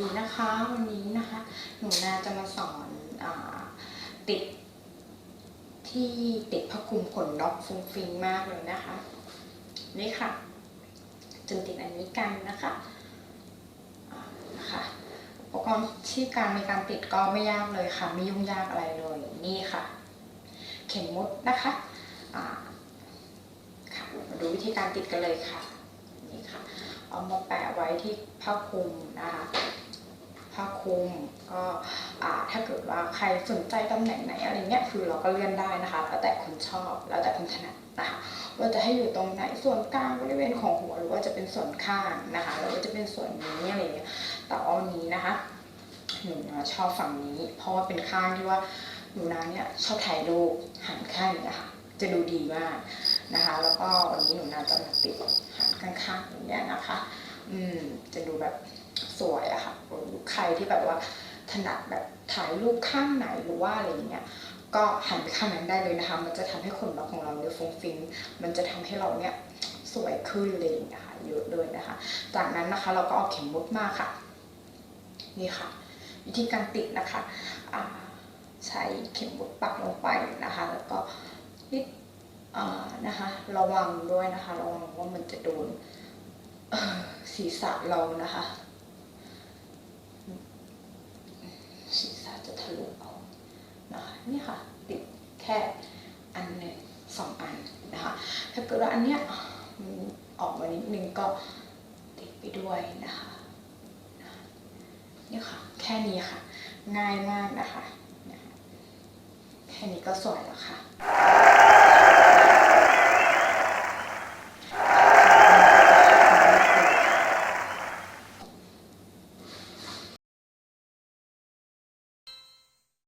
ดีนะคะวันนี้นะคะ หนูนาจะมาสอนอติดที่ติดผ้าคลุมขนนกฟุ้งฟิงมากเลยนะคะ นี่ค่ะ จึงติดอันนี้กันนะคะนะคะอุปกรณ์ที่การในการติดก็ไม่ยากเลยค่ะ ไม่ยุ่งยากอะไรเลย นี่ค่ะ เข็มมุดนะคะค่ะมาดูวิธีการติดกันเลยค่ะนี่ค่ะเอามาแปะไว้ที่ผ้าคลุมนะคะ ผ้าคลุมก็ถ้าเกิดว่าใครสนใจตำแหน่งไหนอะไรเงี้ยคือเราก็เลื่อนได้นะคะ แล้วแต่คนชอบแล้วแต่คนถนัดนะคะว่าจะให้อยู่ตรงไหนส่วนกลางบริเวณของหัวหรือว่าจะเป็นส่วนข้างนะคะหรือว่าจะเป็นส่วนนี้อะไรเงี้ยแต่ว่าวันนี้นะคะหนูนะชอบฝั่งนี้ เพราะว่าเป็นข้างที่ว่าหนูนาเนี่ยชอบถ่ายรูปหันข้างอย่างเงี้ยค่ะจะดูดีมากนะคะ แล้วก็วันนี้หนูนาจะมาติดหันข้างๆอย่างเงี้ยนะคะ อืมจะดูแบบสวยอะค่ะใครที่แบบว่าถนัดแบบถ่ายรูปข้างไหนหรือว่าอะไรอย่างเงี้ยก็หันไปข้างนั้นได้เลยนะคะ มันจะทำให้ขนนกของเราเนี่ยฟุ้งฟิ้งมันจะทำให้เราเนี่ยสวยขึ้นเลยนะคะเยอะเลยนะคะ จากนั้นนะคะเราก็เอาเข็มมุดมาค่ะ นี่ค่ะ วิธีการติดนะคะใช้เข็มมุดปักลงไปนะคะ แล้วก็นิดนะคะ ระวังด้วยนะคะ ระวังว่ามันจะโดน ศีรษะเรานะคะศีรษะจะทะลุเอานะคะนี่ค่ะติดแค่อันหนึ่งสองอันนะคะถ้าเกิดว่าอันเนี้ยมันออกมานิดนึงก็ติดไปด้วยนะคะนี่ค่ะแค่นี้ค่ะ ง่ายมากนะคะ แค่นี้ก็สวยแล้วค่ะ